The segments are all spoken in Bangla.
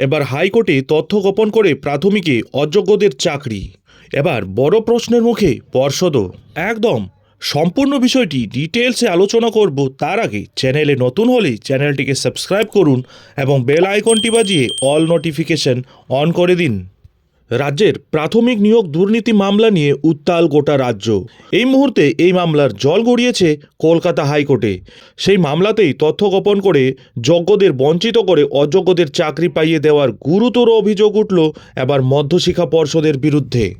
এবার হাইকোর্টে তথ্য গোপন করে প্রাথমিকে অযোগ্যদের চাকরি। এবার বড় প্রশ্নের মুখে পর্ষদ একদম, সম্পূর্ণ বিষয়টি ডিটেলসে আলোচনা করব তার আগে চ্যানেলে নতুন হলে চ্যানেলটিকে সাবস্ক্রাইব করুন এবং বেল আইকনটি বাজিয়ে অল নোটিফিকেশন অন করে দিন। রাজ্যের প্রাথমিক নিয়োগ দুর্নীতি মামলা নিয়ে উত্তাল গোটা রাজ্য। এই মুহূর্তে এই মামলার জল গড়িয়েছে কলকাতা হাইকোর্টে। সেই মামলাতেই তথ্য গোপন করে যোগ্যদের বঞ্চিত করে অযোগ্যদের চাকরি পাইয়ে দেওয়ার গুরুতর অভিযোগ উঠল এবার মধ্যশিক্ষা পর্ষদের বিরুদ্ধে।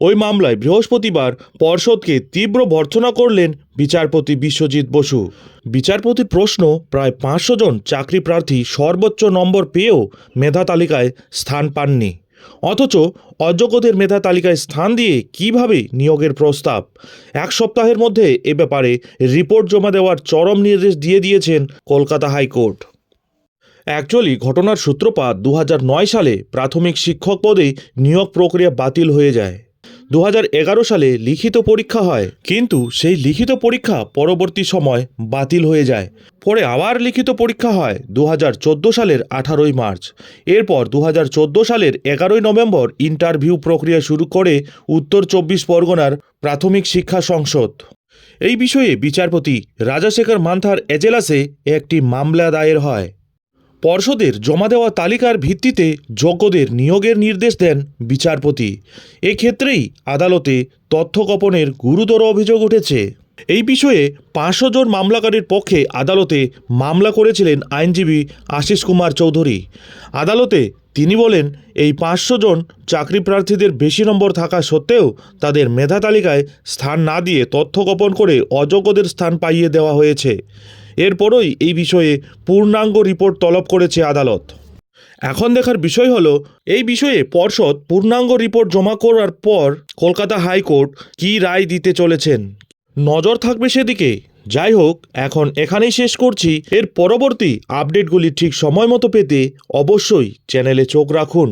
ওই মামলায় বৃহস্পতিবার পর্ষদকে তীব্র ভর্ৎসনা করলেন বিচারপতি বিশ্বজিৎ বসু। বিচারপতির প্রশ্ন, প্রায় পাঁচশো জন চাকরি প্রার্থী সর্বোচ্চ নম্বর পেয়েও মেধা তালিকায় স্থান পাননি। অথচ অযোগ্যদের মেধা তালিকায় স্থান দিয়ে কীভাবে নিয়োগের প্রস্তাব? এক সপ্তাহের মধ্যে এ ব্যাপারে রিপোর্ট জমা দেওয়ার চরম নির্দেশ দিয়ে দিয়েছেন কলকাতা হাইকোর্ট। অ্যাকচুয়ালি ঘটনার সূত্রপাত দু হাজার নয় সালে প্রাথমিক শিক্ষক পদে নিয়োগ প্রক্রিয়া বাতিল হয়ে যায়। দু হাজার এগারো সালে লিখিত পরীক্ষা হয়। কিন্তু সেই লিখিত পরীক্ষা পরবর্তী সময় বাতিল হয়ে যায়। পরে আবার লিখিত পরীক্ষা হয় দু হাজার চোদ্দ সালের আঠারোই মার্চ। এরপর দু হাজার চোদ্দ সালের এগারোই নভেম্বর ইন্টারভিউ প্রক্রিয়া শুরু করে উত্তর চব্বিশ পরগনার প্রাথমিক শিক্ষা সংসদ। এই বিষয়ে বিচারপতি রাজাশেখর মান্থার এজেলাসে একটি মামলা দায়ের হয়। পর্ষদের জমা দেওয়া তালিকার ভিত্তিতে যোগ্যদের নিয়োগের নির্দেশ দেন বিচারপতি। এক্ষেত্রেই আদালতে তথ্য গোপনের গুরুতর অভিযোগ উঠেছে। এই বিষয়ে পাঁচশো জন মামলাকারীর পক্ষে আদালতে মামলা করেছিলেন আইনজীবী আশিস কুমার চৌধুরী। আদালতে তিনি বলেন, এই পাঁচশো জন চাকরি প্রার্থীদের বেশি নম্বর থাকা সত্ত্বেও তাদের মেধা তালিকায় স্থান না দিয়ে তথ্য গোপন করে অযোগ্যদের স্থান পাইয়ে দেওয়া হয়েছে। এরপরই এই বিষয়ে পূর্ণাঙ্গ রিপোর্ট তলব করেছে আদালত। এখন দেখার বিষয় হলো, এই বিষয়ে পর্ষদ পূর্ণাঙ্গ রিপোর্ট জমা করার পর কলকাতা হাইকোর্ট কী রায় দিতে চলেছেন? নজর থাকবে সেদিকে। যাই হোক, এখন এখানেই শেষ করছি। এর পরবর্তী আপডেটগুলি ঠিক সময় মতো পেতে অবশ্যই চ্যানেলে চোখ রাখুন।